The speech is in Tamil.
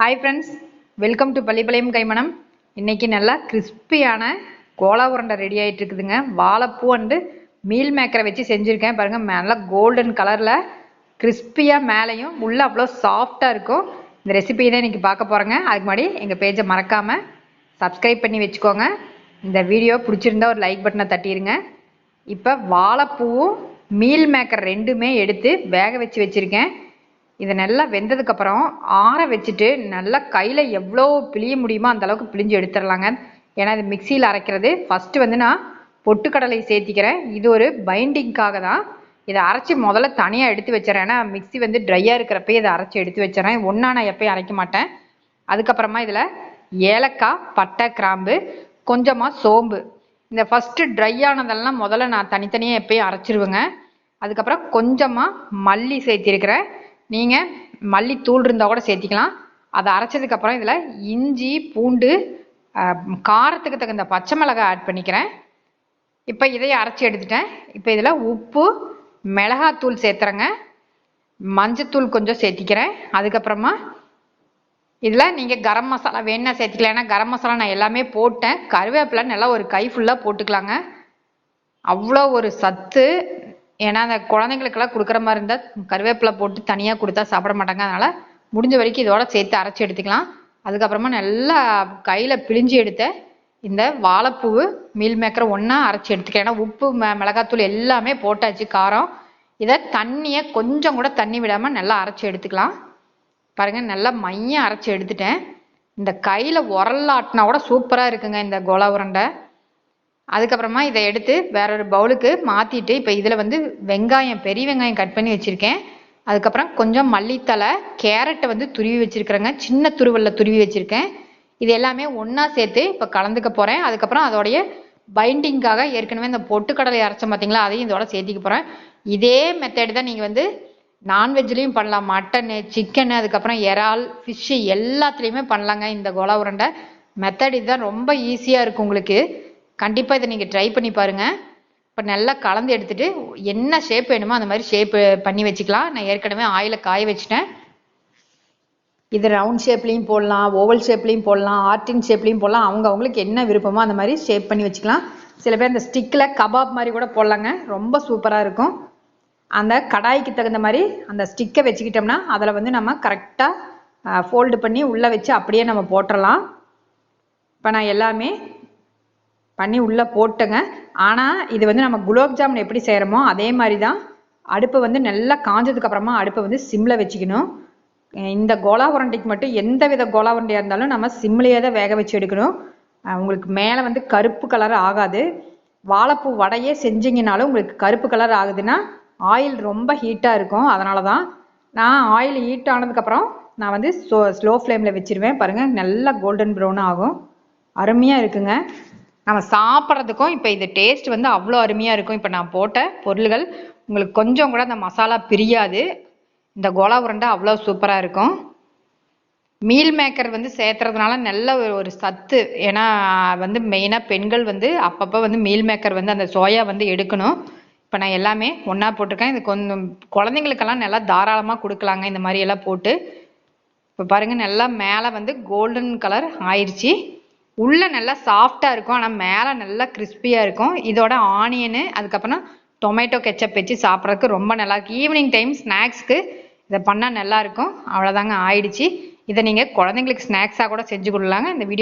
Hi friends welcome to Pallipalayam கைமணம் இன்னைக்கு நல்லா கிறிஸ்பியான கோலா உருண்டை ரெடி ஆகிட்டு இருக்குதுங்க. வாழைப்பூ அண்டு மீல் மேக்கரை வச்சு செஞ்சுருக்கேன். பாருங்கள் நல்லா கோல்டன் கலரில் கிறிஸ்பியாக மேலேயும் உள்ளே அவ்வளோ சாஃப்டாக இருக்கும். இந்த ரெசிபி தான் இன்றைக்கி பார்க்க போகிறேங்க அதுக்கு முன்னாடி எங்கள் பேஜை மறக்காமல் சப்ஸ்கிரைப் பண்ணி வச்சுக்கோங்க. இந்த வீடியோ பிடிச்சிருந்தா ஒரு லைக் பட்டனை தட்டிடுங்க இப்போ வாழைப்பூவும் மீல் மேக்கர் ரெண்டுமே எடுத்து வேக வச்சு வச்சுருக்கேன். இதை நல்லா வெந்ததுக்கப்புறம் ஆற வச்சுட்டு நல்லா கையில் எவ்வளோ பிழிய முடியுமோ அந்த அளவுக்கு பிழிஞ்சு எடுத்துடலாங்க. ஏன்னா இது மிக்சியில் அரைக்கிறது. ஃபஸ்ட்டு வந்து நான் பொட்டுக்கடலை சேர்த்திக்கிறேன். இது ஒரு பைண்டிங்காக தான். இதை அரைச்சி முதல்ல தனியாக எடுத்து வச்சிடறேன். ஏன்னா மிக்சி வந்து ட்ரையாக இருக்கிறப்பே இதை அரைச்சி எடுத்து வச்சிடறேன். ஒன்றா நான் எப்பயும் அரைக்க மாட்டேன். அதுக்கப்புறமா இதில் ஏலக்காய் பட்டை கிராம்பு கொஞ்சமாக சோம்பு. இந்த ஃபஸ்ட்டு ட்ரை ஆனதெல்லாம் முதல்ல நான் தனித்தனியாக எப்பயும் அரைச்சிருவேங்க. அதுக்கப்புறம் கொஞ்சமாக மல்லி சேர்த்திருக்கிறேன். நீங்கள் மல்லித்தூள் இருந்தால் கூட சேர்த்திக்கலாம். அதை அரைச்சதுக்கப்புறம் இதில் இஞ்சி பூண்டு காரத்துக்கு தகுந்த பச்சை மிளகாய் ஆட் பண்ணிக்கிறேன். இப்போ இதையும் அரைச்சி எடுத்துட்டேன். இப்போ இதில் உப்பு மிளகாத்தூள் சேர்த்துறேங்க. மஞ்சத்தூள் கொஞ்சம் சேர்த்திக்கிறேன். அதுக்கப்புறமா இதில் நீங்கள் கரம் மசாலா வேணா சேர்த்துக்கலாம். ஏன்னா கரம் மசாலா நான் எல்லாமே போட்டேன். கருவேப்பிலை நல்லா ஒரு கை ஃபுல்லாக போட்டுக்கலாங்க. அவ்வளோ ஒரு சத்து ஏன்னா அந்த குழந்தைங்களுக்கெல்லாம் கொடுக்குற மாதிரி இருந்தால் கருவேப்பிலை போட்டு தனியாக கொடுத்தா சாப்பிட மாட்டாங்க. அதனால் முடிஞ்ச வரைக்கும் இதோட சேர்த்து அரைச்சி எடுத்துக்கலாம். அதுக்கப்புறமா நல்லா கையில் பிழிஞ்சு எடுத்த இந்த வாழைப்பூவு மீல் மேக்கரை ஒன்றா அரைச்சி எடுத்துக்கலாம். ஏன்னா உப்பு மிளகாத்தூள் எல்லாமே போட்டாச்சு காரம். இதை தண்ணியை கொஞ்சம் கூட தண்ணி விடாமல் நல்லா அரைச்சி எடுத்துக்கலாம். பாருங்கள் நல்லா மையம் அரைச்சி எடுத்துட்டேன். இந்த கையில் உரலாட்டினா கூட சூப்பராக இருக்குங்க இந்த கோலா உருண்டை. அதுக்கப்புறமா இதை எடுத்து வேற ஒரு பவுலுக்கு மாற்றிட்டு இப்போ இதில் வந்து வெங்காயம் பெரிய வெங்காயம் கட் பண்ணி வச்சுருக்கேன். அதுக்கப்புறம் கொஞ்சம் மல்லித்தலை கேரட்டை வந்து துருவி வச்சுருக்குறேங்க. சின்ன துருவலில் துருவி வச்சுருக்கேன். இது எல்லாமே ஒன்றா சேர்த்து இப்போ கலந்துக்க போகிறேன் அதுக்கப்புறம் அதோடைய பைண்டிங்காக ஏற்கனவே இந்த பொட்டுக்கடலை அரைச்சோம் பார்த்தீங்களா அதையும் இதோட சேர்த்திக்க போகிறேன் இதே மெத்தேடு தான் நீங்கள் வந்து நான்வெஜ்லேயும் பண்ணலாம். மட்டனு சிக்கனு அதுக்கப்புறம் இறால் ஃபிஷ்ஷு எல்லாத்துலேயுமே பண்ணலாங்க இந்த கோலா உருண்டை. மெத்தட் இதுதான் ரொம்ப ஈஸியாக இருக்கும் உங்களுக்கு. கண்டிப்பாக இதை நீங்கள் ட்ரை பண்ணி பாருங்கள் இப்போ நல்லா கலந்து எடுத்துகிட்டு என்ன ஷேப் வேணுமோ அந்த மாதிரி ஷேப் பண்ணி வச்சுக்கலாம். நான் ஏற்கனவே ஆயில காய வச்சுட்டேன். இது ரவுண்ட் ஷேப்லேயும் போடலாம் ஓவல் ஷேப்லேயும் போடலாம் ஆர்டின் ஷேப்லேயும் போடலாம். அவங்க அவங்களுக்கு என்ன விருப்பமோ அந்த மாதிரி ஷேப் பண்ணி வச்சுக்கலாம். சில பேர் அந்த ஸ்டிக்கில் கபாப் மாதிரி கூட போடலாங்க. ரொம்ப சூப்பராக இருக்கும். அந்த கடாய்க்கு தகுந்த மாதிரி அந்த ஸ்டிக்கை வச்சுக்கிட்டோம்னா அதில் வந்து நம்ம கரெக்டாக ஃபோல்டு பண்ணி உள்ளே வச்சு அப்படியே நம்ம போட்டுடலாம் இப்போ நான் எல்லாமே பண்ணி உள்ளே போட்டுங்க. ஆனால் இது வந்து நம்ம குலோப் ஜாமுன் எப்படி செய்கிறோமோ அதே மாதிரி தான் அடுப்பை வந்து நல்லா காஞ்சதுக்கப்புறமா அடுப்பை வந்து சிம்மில் வச்சுக்கணும். இந்த கோலா உருண்டைக்கு மட்டும் எந்த வித கோலா உருண்டையாக இருந்தாலும் நம்ம சிம்லேயே தான் வேக வச்சு எடுக்கணும். உங்களுக்கு மேலே வந்து கருப்பு கலர் ஆகாது. வாழைப்பூ வடையே செஞ்சீங்கனாலும் உங்களுக்கு கருப்பு கலர் ஆகுதுன்னா ஆயில் ரொம்ப ஹீட்டாக இருக்கும். அதனால தான் நான் ஆயில் ஹீட் ஆனதுக்கப்புறம் நான் வந்து ஸ்லோ ஸ்லோ ஃப்ளேமில் வச்சுருவேன். பாருங்கள் நல்லா கோல்டன் ப்ரௌன் ஆகும். அருமையாக இருக்குங்க. நம்ம சாப்பிட்றதுக்கும் இப்போ இது டேஸ்ட் வந்து அவ்வளோ அருமையாக இருக்கும். இப்போ நான் போட்ட பொருள்கள் உங்களுக்கு கொஞ்சம் கூட அந்த மசாலா பிரியாது. இந்த கோலா உருண்டை அவ்வளோ சூப்பராக இருக்கும். மீல் மேக்கர் வந்து சேர்த்துறதுனால நல்ல ஒரு ஒரு சத்து. ஏன்னா வந்து மெயினாக பெண்கள் வந்து அப்பப்போ வந்து மீல் மேக்கர் வந்து அந்த சோயா வந்து எடுக்கணும். இப்போ நான் எல்லாமே ஒன்றா போட்டிருக்கேன். இது கொஞ்சம் குழந்தைங்களுக்கெல்லாம் நல்லா தாராளமாக கொடுக்கலாங்க. இந்த மாதிரி எல்லாம் போட்டு. இப்போ பாருங்கள் நல்லா மேலே வந்து கோல்டன் கலர் ஆயிடுச்சு உள்ளே நல்லா சாஃப்டாக இருக்கும் ஆனால் மேலே நல்லா கிறிஸ்பியாக இருக்கும். இதோட ஆனியனு அதுக்கப்புறம் டொமேட்டோ கெச்சப் வச்சு சாப்பிட்றதுக்கு ரொம்ப நல்லா இருக்கும். ஈவினிங் டைம் ஸ்நாக்ஸ்க்கு இதை பண்ணால் நல்லாயிருக்கும் அவ்வளோதாங்க ஆயிடுச்சு. இதை நீங்கள் குழந்தைங்களுக்கு ஸ்நாக்ஸாக கூட செஞ்சு கொடுலாங்க இந்த வீடியோ